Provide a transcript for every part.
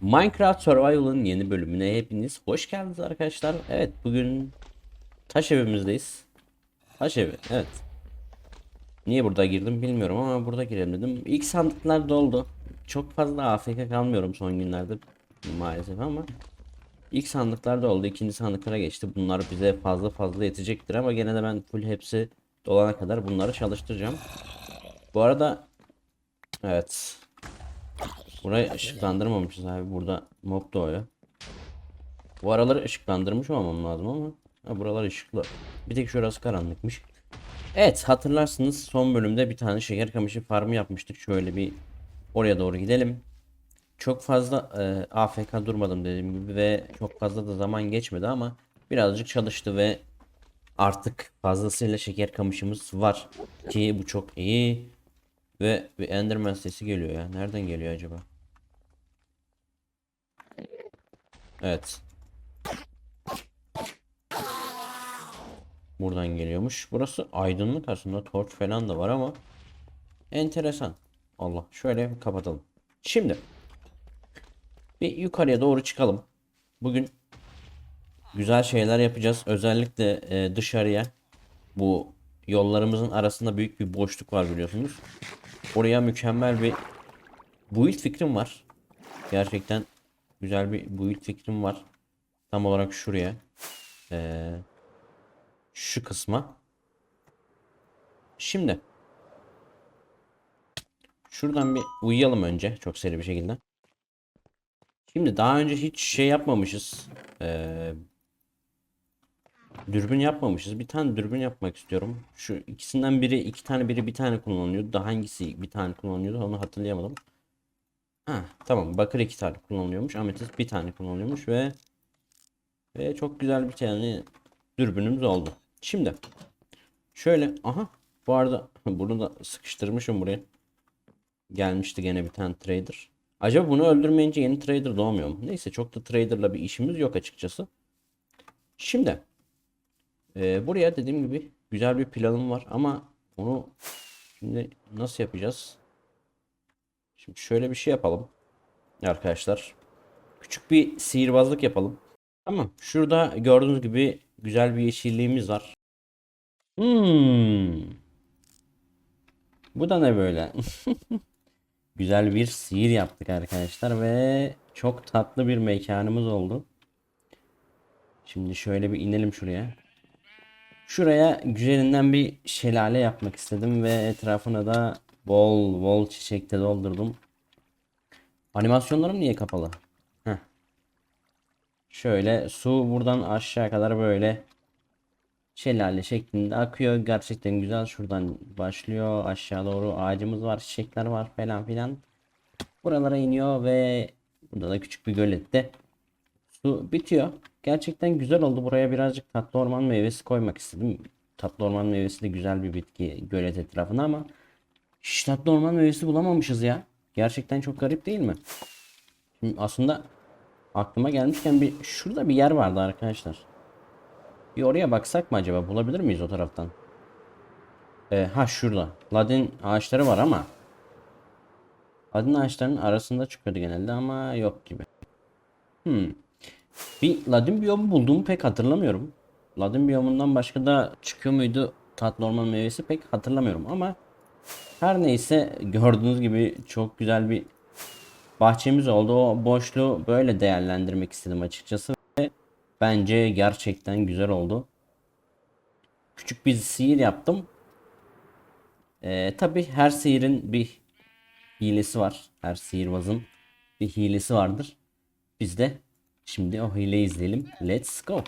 Minecraft Survival'ın yeni bölümüne hepiniz hoş geldiniz arkadaşlar. Evet bugün taş evimizdeyiz. Taş evi evet. Niye burada girdim bilmiyorum ama burada girelim dedim. İlk sandıklar doldu. Çok fazla AFK kalmıyorum son günlerde maalesef ama ilk sandıklar doldu. İkinci sandıklara geçti. Bunlar bize fazla fazla yetecektir ama gene de ben full hepsi dolana kadar bunları çalıştıracağım. Bu arada evet Burayı ışıklandırmamışız abi. Burada mob doğuyor. Bu araları ışıklandırmış olmam lazım ama ha, buralar ışıklı. Bir tek şurası karanlıkmış. Evet hatırlarsınız son bölümde bir tane şeker kamışı farmı yapmıştık. Şöyle bir oraya doğru gidelim. Çok fazla e, AFK durmadım dediğim gibi ve çok fazla da zaman geçmedi ama birazcık çalıştı ve artık fazlasıyla şeker kamışımız var ki bu çok iyi. Ve bir Enderman sesi geliyor ya. Nereden geliyor acaba? Evet. Buradan geliyormuş. Burası aydınlık aslında. Torç falan da var ama enteresan. Allah. Şöyle bir kapatalım. Şimdi bir yukarıya doğru çıkalım. Bugün güzel şeyler yapacağız. Özellikle e, dışarıya bu yollarımızın arasında büyük bir boşluk var biliyorsunuz. Oraya mükemmel bir build fikrim var. Gerçekten güzel bir build fikrim var. Tam olarak şuraya. Ee, şu kısma. Şimdi. Şuradan bir uyuyalım önce. Çok seri bir şekilde. Şimdi daha önce hiç şey yapmamışız. Ee, dürbün yapmamışız. Bir tane dürbün yapmak istiyorum. Şu ikisinden biri iki tane biri bir tane kullanılıyordu. Daha hangisi bir tane kullanılıyordu onu hatırlayamadım. Ha tamam bakır iki tane kullanılıyormuş. Ametist bir tane kullanılıyormuş ve ve çok güzel bir tane dürbünümüz oldu. Şimdi şöyle aha bu arada bunu da sıkıştırmışım buraya. Gelmişti gene bir tane trader. Acaba bunu öldürmeyince yeni trader doğmuyor mu? Neyse çok da traderla bir işimiz yok açıkçası. Şimdi ee, buraya dediğim gibi güzel bir planım var ama onu şimdi nasıl yapacağız? Şimdi şöyle bir şey yapalım. Arkadaşlar. Küçük bir sihirbazlık yapalım. Tamam. Şurada gördüğünüz gibi güzel bir yeşilliğimiz var. Hmm. Bu da ne böyle? güzel bir sihir yaptık arkadaşlar ve çok tatlı bir mekanımız oldu. Şimdi şöyle bir inelim şuraya. Şuraya güzelinden bir şelale yapmak istedim ve etrafına da bol bol çiçekte doldurdum. Animasyonlarım niye kapalı? Heh. Şöyle su buradan aşağı kadar böyle şelale şeklinde akıyor. Gerçekten güzel. Şuradan başlıyor. Aşağı doğru ağacımız var. Çiçekler var falan filan. Buralara iniyor ve burada da küçük bir gölette su bitiyor. Gerçekten güzel oldu. Buraya birazcık tatlı orman meyvesi koymak istedim. Tatlı orman meyvesi de güzel bir bitki gölet etrafına ama hiç tatlı orman meyvesi bulamamışız ya. Gerçekten çok garip değil mi? Şimdi aslında aklıma gelmişken bir şurada bir yer vardı arkadaşlar. Bir oraya baksak mı acaba? Bulabilir miyiz o taraftan? Ee, ha şurada. Ladin ağaçları var ama Ladin ağaçlarının arasında çıkıyordu genelde ama yok gibi. Hmm. Bir ladin biyomu bulduğumu pek hatırlamıyorum. Ladin biyomundan başka da çıkıyor muydu tatlı orman meyvesi pek hatırlamıyorum ama her neyse gördüğünüz gibi çok güzel bir bahçemiz oldu. O boşluğu böyle değerlendirmek istedim açıkçası ve bence gerçekten güzel oldu. Küçük bir sihir yaptım. Ee, Tabi her sihirin bir hilesi var. Her sihirbazın bir hilesi vardır. Biz de Şimdi o hileyi izleyelim. Let's go.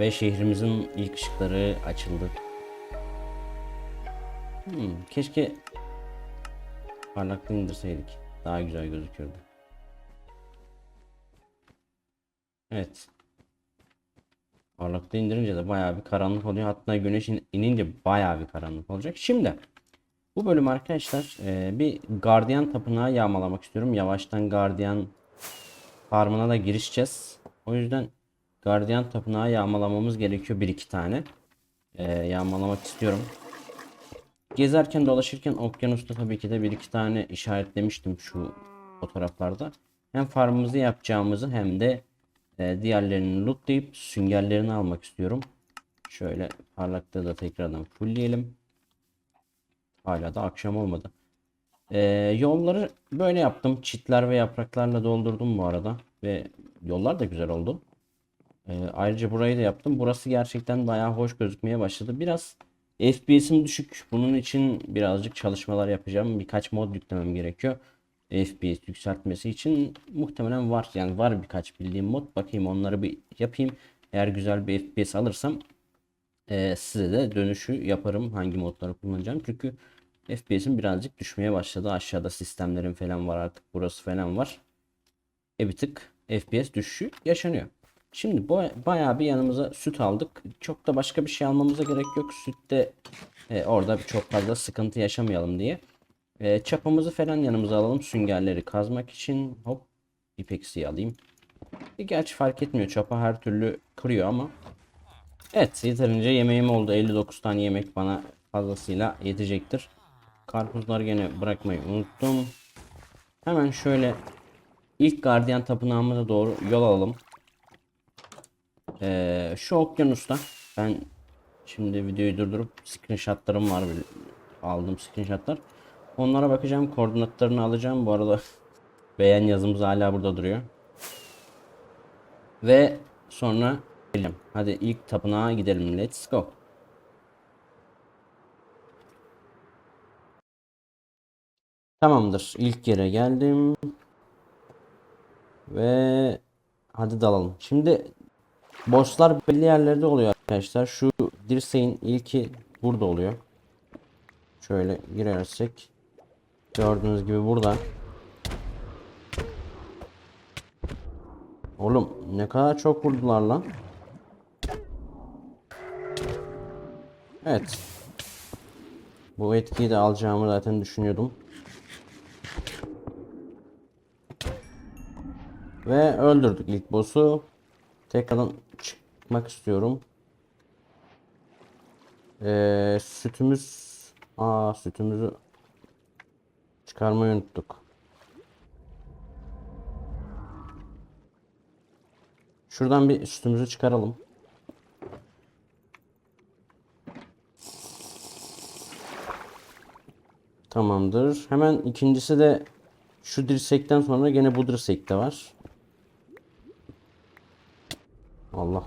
Ve şehrimizin ilk ışıkları açıldı. Hmm, keşke parlaklığı indirseydik. Daha güzel gözüküyordu. Evet. Parlaklığı indirince de bayağı bir karanlık oluyor. Hatta güneş in- inince bayağı bir karanlık olacak. Şimdi bu bölüm arkadaşlar e, bir gardiyan tapınağı yağmalamak istiyorum. Yavaştan gardiyan farmına da girişeceğiz. O yüzden gardiyan tapınağı yağmalamamız gerekiyor bir iki tane. E, yağmalamak istiyorum. Gezerken dolaşırken okyanusta tabii ki de bir iki tane işaretlemiştim şu fotoğraflarda. Hem farmımızı yapacağımızı hem de e, diğerlerini lootlayıp süngerlerini almak istiyorum. Şöyle parlaklığı da tekrardan fullleyelim. Hala da akşam olmadı. E, yolları böyle yaptım. Çitler ve yapraklarla doldurdum bu arada. Ve yollar da güzel oldu. E, ayrıca burayı da yaptım. Burası gerçekten bayağı hoş gözükmeye başladı. Biraz FPS'im düşük. Bunun için birazcık çalışmalar yapacağım. Birkaç mod yüklemem gerekiyor. FPS yükseltmesi için muhtemelen var. Yani var birkaç bildiğim mod. Bakayım onları bir yapayım. Eğer güzel bir FPS alırsam e, size de dönüşü yaparım. Hangi modları kullanacağım. Çünkü FPS'im birazcık düşmeye başladı. Aşağıda sistemlerim falan var artık. Burası falan var. E bir tık FPS düşüşü yaşanıyor. Şimdi bayağı bir yanımıza süt aldık. Çok da başka bir şey almamıza gerek yok. Sütte e, orada çok fazla sıkıntı yaşamayalım diye. E, çapamızı falan yanımıza alalım. Süngerleri kazmak için. Hop. İpeksiyi alayım. E, gerçi fark etmiyor. Çapa her türlü kırıyor ama. Evet yeterince yemeğim oldu. 59 tane yemek bana fazlasıyla yetecektir. Karpuzları gene bırakmayı unuttum. Hemen şöyle ilk gardiyan tapınağımıza doğru yol alalım. Ee, şu okyanusta ben şimdi videoyu durdurup screenshotlarım var aldım screenshotlar. Onlara bakacağım koordinatlarını alacağım bu arada beğen yazımız hala burada duruyor. Ve sonra gidelim. Hadi ilk tapınağa gidelim. Let's go. Tamamdır. İlk yere geldim. Ve hadi dalalım. Şimdi bosslar belli yerlerde oluyor arkadaşlar. Şu dirseğin ilki burada oluyor. Şöyle girersek gördüğünüz gibi burada. Oğlum ne kadar çok vurdular lan. Evet. Bu etkiyi de alacağımı zaten düşünüyordum. Ve öldürdük ilk boss'u. Tekrardan çıkmak istiyorum. Ee, sütümüz... Aa sütümüzü çıkarmayı unuttuk. Şuradan bir sütümüzü çıkaralım. Tamamdır. Hemen ikincisi de şu dirsekten sonra gene bu dirsekte var. Allah.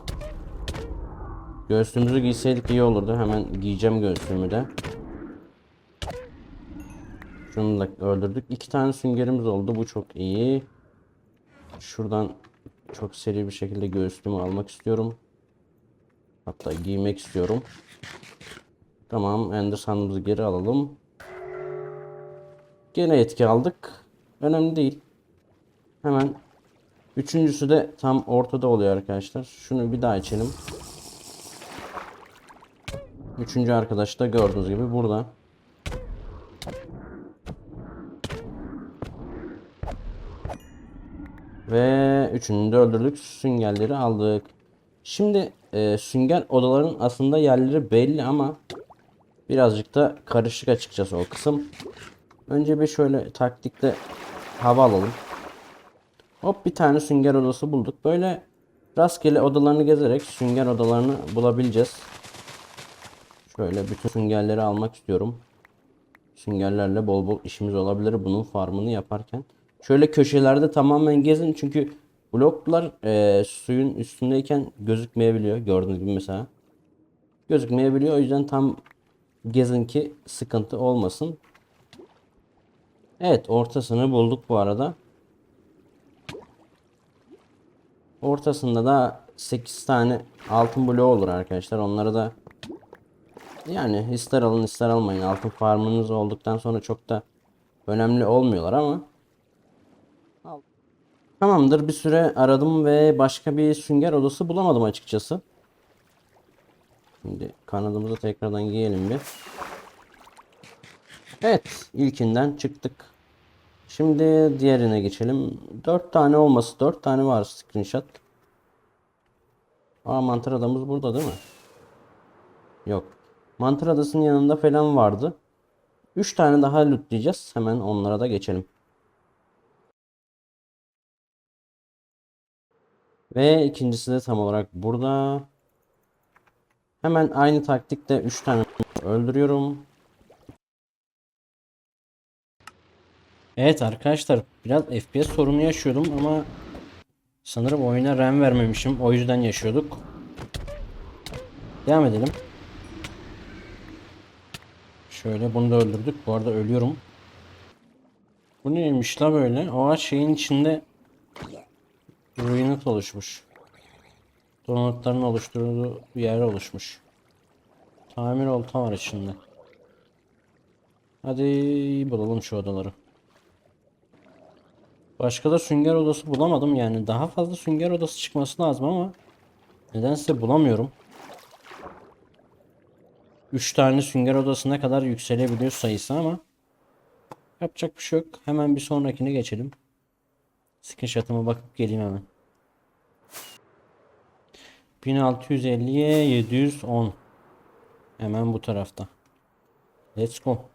Göğsümüzü giyseydik iyi olurdu. Hemen giyeceğim göğsümü de. Şunu da öldürdük. İki tane süngerimiz oldu. Bu çok iyi. Şuradan çok seri bir şekilde göğsümü almak istiyorum. Hatta giymek istiyorum. Tamam. Ender sandığımızı geri alalım. Gene etki aldık. Önemli değil. Hemen Üçüncüsü de tam ortada oluyor arkadaşlar. Şunu bir daha içelim. Üçüncü arkadaş da gördüğünüz gibi burada. Ve üçünü de öldürdük. Süngerleri aldık. Şimdi e, sünger odaların aslında yerleri belli ama birazcık da karışık açıkçası o kısım. Önce bir şöyle taktikte hava alalım. Hop bir tane sünger odası bulduk. Böyle rastgele odalarını gezerek sünger odalarını bulabileceğiz. Şöyle bütün süngerleri almak istiyorum. Süngerlerle bol bol işimiz olabilir bunun farmını yaparken. Şöyle köşelerde tamamen gezin çünkü bloklar e, suyun üstündeyken gözükmeyebiliyor. Gördüğünüz gibi mesela. Gözükmeyebiliyor. O yüzden tam gezin ki sıkıntı olmasın. Evet ortasını bulduk bu arada. Ortasında da 8 tane altın bloğu olur arkadaşlar. Onları da yani ister alın ister almayın. Altın farmınız olduktan sonra çok da önemli olmuyorlar ama Tamamdır bir süre aradım ve başka bir sünger odası bulamadım açıkçası. Şimdi kanadımızı tekrardan giyelim bir. Evet ilkinden çıktık. Şimdi diğerine geçelim. 4 tane olması 4 tane var screenshot. Aa mantar adamız burada değil mi? Yok. Mantar adasının yanında falan vardı. 3 tane daha lootlayacağız. Hemen onlara da geçelim. Ve ikincisi de tam olarak burada. Hemen aynı taktikte 3 tane öldürüyorum. Evet arkadaşlar biraz FPS sorunu yaşıyordum ama sanırım oyuna RAM vermemişim. O yüzden yaşıyorduk. Devam edelim. Şöyle bunu da öldürdük. Bu arada ölüyorum. Bu neymiş la böyle? Aa şeyin içinde ruinat oluşmuş. Donutların oluşturduğu bir yer oluşmuş. Tamir olta var içinde. Hadi bulalım şu odaları. Başka da sünger odası bulamadım yani. Daha fazla sünger odası çıkması lazım ama nedense bulamıyorum. 3 tane sünger odasına kadar yükselebiliyor sayısı ama yapacak bir şey yok. Hemen bir sonrakine geçelim. Screenshot'ıma bakıp geleyim hemen. 1650'ye 710. Hemen bu tarafta. Let's go.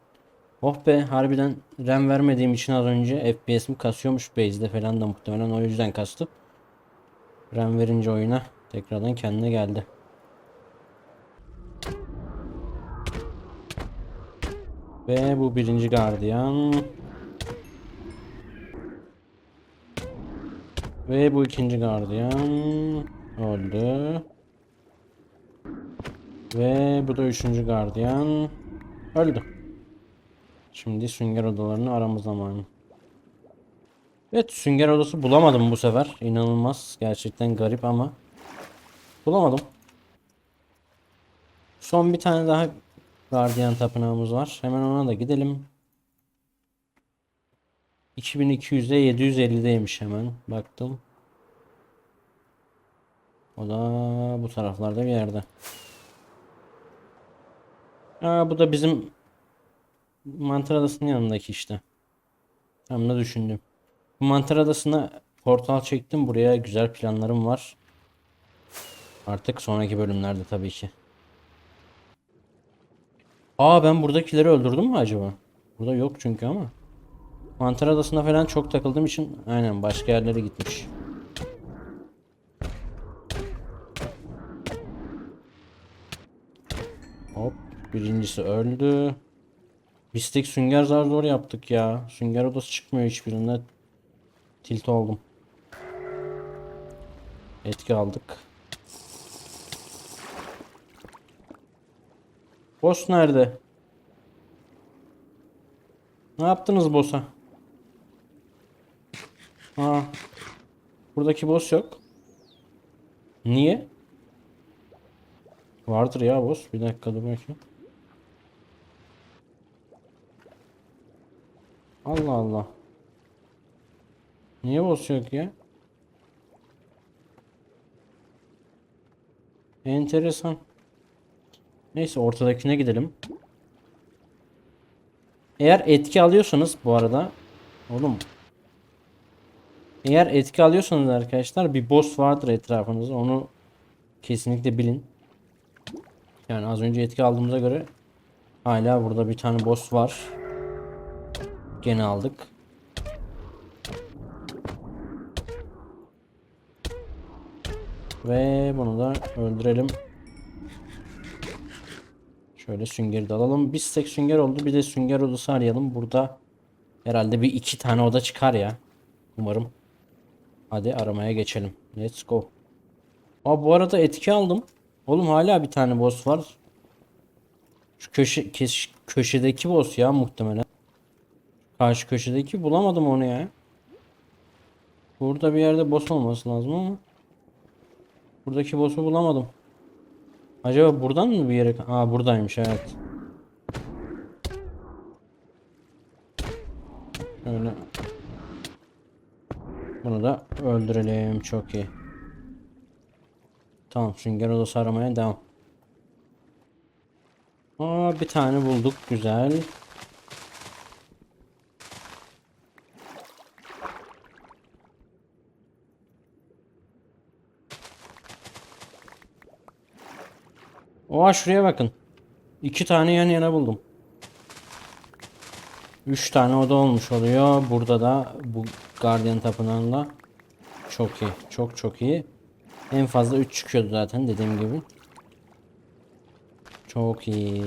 Oh be harbiden RAM vermediğim için az önce FPS'im kasıyormuş base'de falan da muhtemelen o yüzden kastı. RAM verince oyuna tekrardan kendine geldi. Ve bu birinci gardiyan. Ve bu ikinci gardiyan öldü. Ve bu da üçüncü gardiyan öldü. Şimdi sünger odalarını arama zamanı. Evet sünger odası bulamadım bu sefer. İnanılmaz. Gerçekten garip ama bulamadım. Son bir tane daha gardiyan tapınağımız var. Hemen ona da gidelim. 2200'de 750'deymiş hemen. Baktım. O da bu taraflarda bir yerde. Aa, bu da bizim Mantar Adası'nın yanındaki işte. Tam da düşündüm. Bu Mantar Adası'na portal çektim. Buraya güzel planlarım var. Artık sonraki bölümlerde tabii ki. Aa ben buradakileri öldürdüm mü acaba? Burada yok çünkü ama. Mantar Adası'na falan çok takıldığım için aynen başka yerlere gitmiş. Hop birincisi öldü. Biz tek sünger zar zor yaptık ya. Sünger odası çıkmıyor hiçbirinde. Tilt oldum. Etki aldık. Boss nerede? Ne yaptınız boss'a? Aa. Buradaki boss yok. Niye? Vardır ya boss. Bir dakika dur bakayım. Allah Allah. Niye boss yok ya? Enteresan. Neyse ortadakine gidelim. Eğer etki alıyorsanız bu arada oğlum eğer etki alıyorsanız arkadaşlar bir boss vardır etrafınızda onu kesinlikle bilin. Yani az önce etki aldığımıza göre hala burada bir tane boss var. Gene aldık. Ve bunu da öldürelim. Şöyle süngeri de alalım. Bir tek sünger oldu. Bir de sünger odası arayalım. Burada herhalde bir iki tane oda çıkar ya. Umarım. Hadi aramaya geçelim. Let's go. Aa bu arada etki aldım. Oğlum hala bir tane boss var. Şu köşe köşedeki boss ya muhtemelen. Karşı köşedeki bulamadım onu ya. Burada bir yerde boss olması lazım ama. Buradaki boss'u bulamadım. Acaba buradan mı bir yere... Aa buradaymış evet. Öyle. Bunu da öldürelim. Çok iyi. Tamam sünger odası aramaya devam. Aa bir tane bulduk. Güzel. Oha şuraya bakın. İki tane yan yana buldum. Üç tane oda olmuş oluyor. Burada da bu Guardian tapınağında çok iyi. Çok çok iyi. En fazla 3 çıkıyordu zaten dediğim gibi. Çok iyi.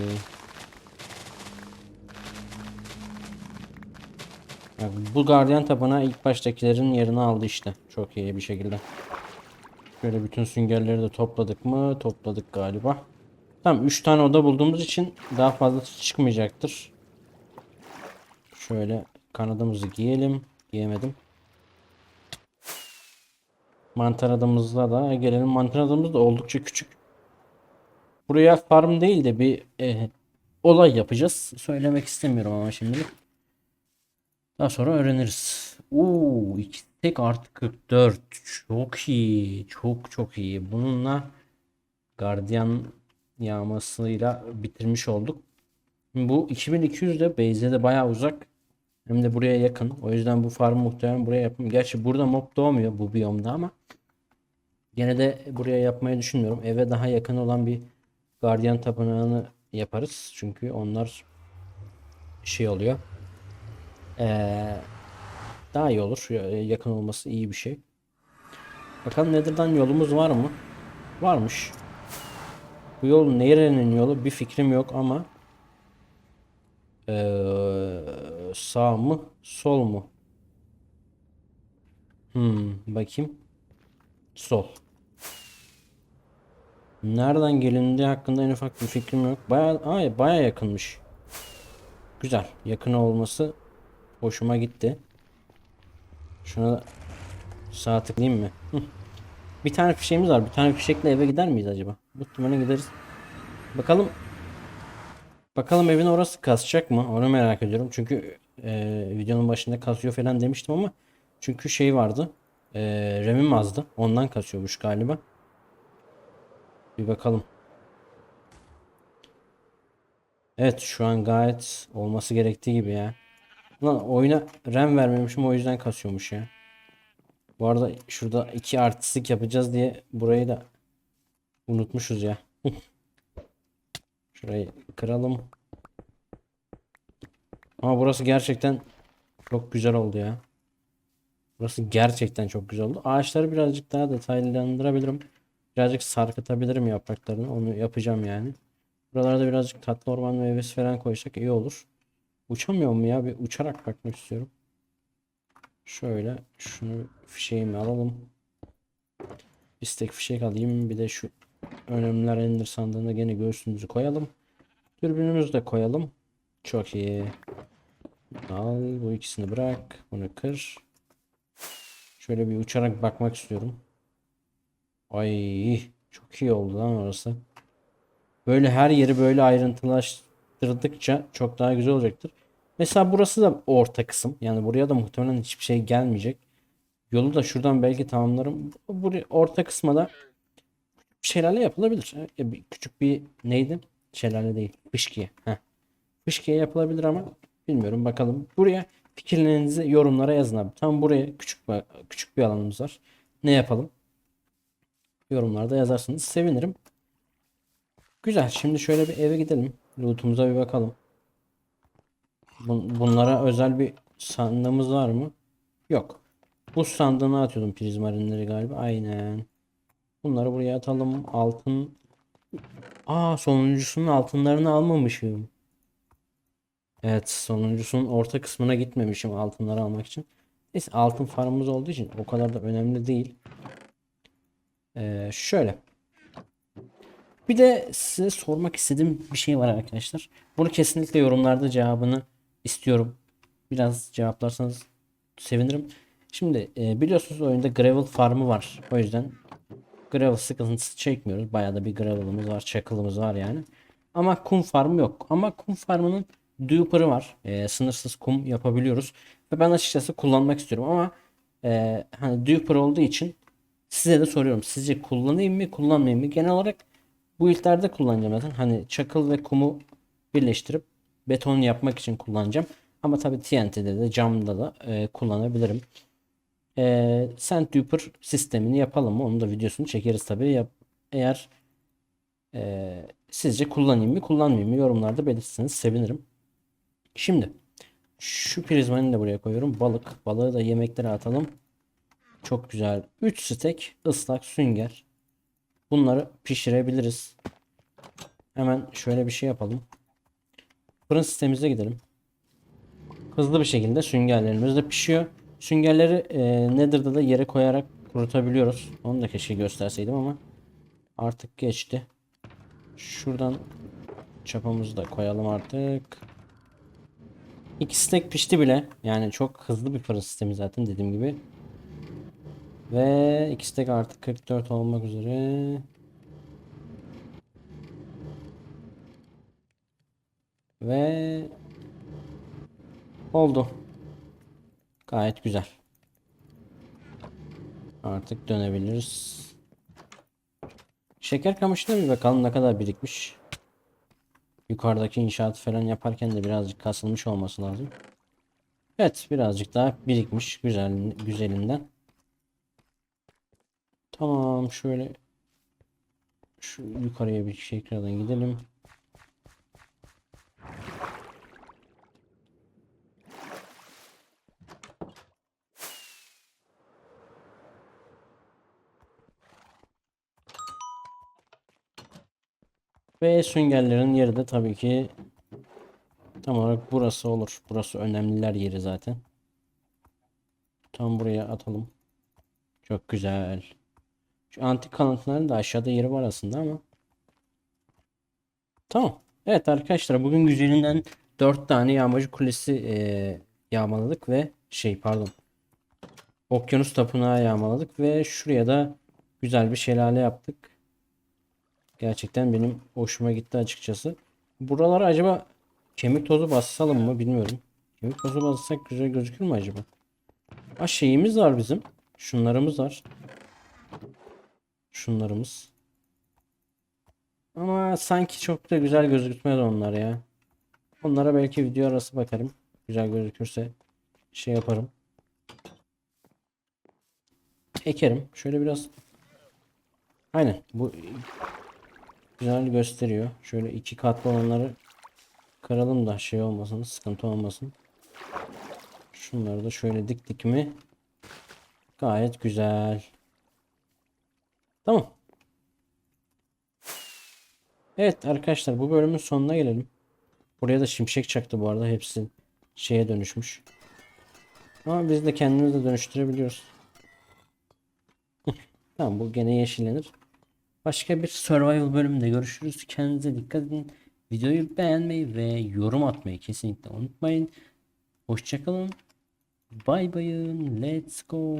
Bak, bu Guardian tapınağı ilk baştakilerin yerini aldı işte. Çok iyi bir şekilde. Şöyle bütün süngerleri de topladık mı? Topladık galiba. Tamam 3 tane oda bulduğumuz için daha fazla çıkmayacaktır. Şöyle kanadımızı giyelim. Giyemedim. Mantar adamızla da gelelim. Mantar adamız da oldukça küçük. Buraya farm değil de bir e, olay yapacağız. Söylemek istemiyorum ama şimdilik. Daha sonra öğreniriz. Oo, iki tek artı 44. Çok iyi. Çok çok iyi. Bununla gardiyan yağmasıyla bitirmiş olduk. Bu 2200 de base'e de bayağı uzak. Hem de buraya yakın. O yüzden bu farm muhtemelen buraya yapım. Gerçi burada mob doğmuyor bu biyomda ama gene de buraya yapmayı düşünmüyorum. Eve daha yakın olan bir gardiyan tapınağını yaparız. Çünkü onlar şey oluyor. Ee, daha iyi olur. Ya- Yakın olması iyi bir şey. Bakalım Nether'dan yolumuz var mı? Varmış. Bu yol nerenin yolu bir fikrim yok ama ee, sağ mı sol mu? Hmm, bakayım. Sol. Nereden gelindiği hakkında en ufak bir fikrim yok. Baya, ay, baya yakınmış. Güzel. Yakın olması hoşuma gitti. Şuna sağ tıklayayım mı? Hı. Bir tane fişeğimiz var. Bir tane fişekle eve gider miyiz acaba? Muhtemelen gideriz. Bakalım. Bakalım evin orası kasacak mı? Onu merak ediyorum. Çünkü e, videonun başında kasıyor falan demiştim ama çünkü şey vardı. E, RAM'im azdı. Ondan kasıyormuş galiba. Bir bakalım. Evet şu an gayet olması gerektiği gibi ya. Lan oyuna RAM vermemişim o yüzden kasıyormuş ya. Bu arada şurada iki artistik yapacağız diye burayı da unutmuşuz ya. Şurayı kıralım. Ama burası gerçekten çok güzel oldu ya. Burası gerçekten çok güzel oldu. Ağaçları birazcık daha detaylandırabilirim. Birazcık sarkıtabilirim yapraklarını. Onu yapacağım yani. Buralarda birazcık tatlı orman meyvesi falan koysak iyi olur. Uçamıyor mu ya? Bir uçarak bakmak istiyorum. Şöyle şunu fişeğimi alalım. Bir stek fişek alayım. Bir de şu önemliler ender sandığına gene göğsümüzü koyalım. Dürbünümüzü de koyalım. Çok iyi. Al bu ikisini bırak. Bunu kır. Şöyle bir uçarak bakmak istiyorum. Ay çok iyi oldu lan orası. Böyle her yeri böyle ayrıntılaştırdıkça çok daha güzel olacaktır. Mesela burası da orta kısım. Yani buraya da muhtemelen hiçbir şey gelmeyecek. Yolu da şuradan belki tamamlarım. Buraya orta kısma da şelale yapılabilir. Küçük bir neydi? Şelale değil. Fışkiye. Heh. Fışkiye yapılabilir ama bilmiyorum bakalım. Buraya fikirlerinizi yorumlara yazın abi. Tam buraya küçük bir, küçük bir alanımız var. Ne yapalım? Yorumlarda yazarsanız sevinirim. Güzel. Şimdi şöyle bir eve gidelim. Loot'umuza bir bakalım. Bun- Bunlara özel bir sandığımız var mı? Yok. Bu sandığına atıyordum prizmarinleri galiba. Aynen. Bunları buraya atalım. Altın. Aa sonuncusunun altınlarını almamışım. Evet sonuncusunun orta kısmına gitmemişim altınları almak için. Neyse altın farmımız olduğu için o kadar da önemli değil. Ee, şöyle. Bir de size sormak istediğim bir şey var arkadaşlar. Bunu kesinlikle yorumlarda cevabını istiyorum. Biraz cevaplarsanız sevinirim. Şimdi e, biliyorsunuz oyunda gravel farmı var. O yüzden gravel sıkıntısı çekmiyoruz. Bayağı da bir gravel'ımız var, çakılımız var yani. Ama kum farmı yok. Ama kum farmının duper'ı var. Ee, sınırsız kum yapabiliyoruz. Ve ben açıkçası kullanmak istiyorum ama e, hani duper olduğu için size de soruyorum. Sizce kullanayım mı, kullanmayayım mı? Genel olarak bu ilklerde kullanacağım zaten. Hani çakıl ve kumu birleştirip beton yapmak için kullanacağım. Ama tabii TNT'de de camda da e, kullanabilirim. E, Sand Duper sistemini yapalım mı? Onun da videosunu çekeriz tabii. Yap, eğer e, sizce kullanayım mı kullanmayayım mı yorumlarda belirtirseniz sevinirim. Şimdi şu prizmanı da buraya koyuyorum. Balık. Balığı da yemeklere atalım. Çok güzel. 3 stek ıslak sünger. Bunları pişirebiliriz. Hemen şöyle bir şey yapalım. Fırın sistemimize gidelim. Hızlı bir şekilde süngerlerimiz de pişiyor. Süngerleri e, Nether'da da yere koyarak kurutabiliyoruz. Onu da keşke gösterseydim ama artık geçti. Şuradan çapamızı da koyalım artık. İkisi tek pişti bile. Yani çok hızlı bir fırın sistemi zaten dediğim gibi. Ve ikisi tek artık 44 olmak üzere. Ve oldu. Gayet güzel. Artık dönebiliriz. Şeker kamışına bir bakalım ne kadar birikmiş. Yukarıdaki inşaat falan yaparken de birazcık kasılmış olması lazım. Evet birazcık daha birikmiş güzel güzelinden. Tamam şöyle şu yukarıya bir tekrardan gidelim. Ve süngerlerin yeri de tabii ki tam olarak burası olur. Burası önemliler yeri zaten. Tam buraya atalım. Çok güzel. Şu antik kalıntıların da aşağıda yeri var aslında ama. Tamam. Evet arkadaşlar bugün güzelinden 4 tane yağmacı kulesi eee, yağmaladık ve şey pardon. Okyanus tapınağı yağmaladık ve şuraya da güzel bir şelale yaptık. Gerçekten benim hoşuma gitti açıkçası. Buralara acaba kemik tozu bassalım mı bilmiyorum. Kemik tozu bassak güzel gözükür mü acaba? Ha şeyimiz var bizim. Şunlarımız var. Şunlarımız. Ama sanki çok da güzel gözükmez onlar ya. Onlara belki video arası bakarım. Güzel gözükürse şey yaparım. Ekerim. Şöyle biraz Aynen. Bu güzel gösteriyor. Şöyle iki katlı olanları kıralım da şey olmasın, sıkıntı olmasın. Şunları da şöyle diktik mi gayet güzel. Tamam. Evet arkadaşlar bu bölümün sonuna gelelim. Buraya da şimşek çaktı bu arada. Hepsi şeye dönüşmüş. Ama biz de kendimizi de dönüştürebiliyoruz. Tamam bu gene yeşillenir. Başka bir survival bölümünde görüşürüz. Kendinize dikkat edin. Videoyu beğenmeyi ve yorum atmayı kesinlikle unutmayın. Hoşçakalın. Bay bayın. Let's go.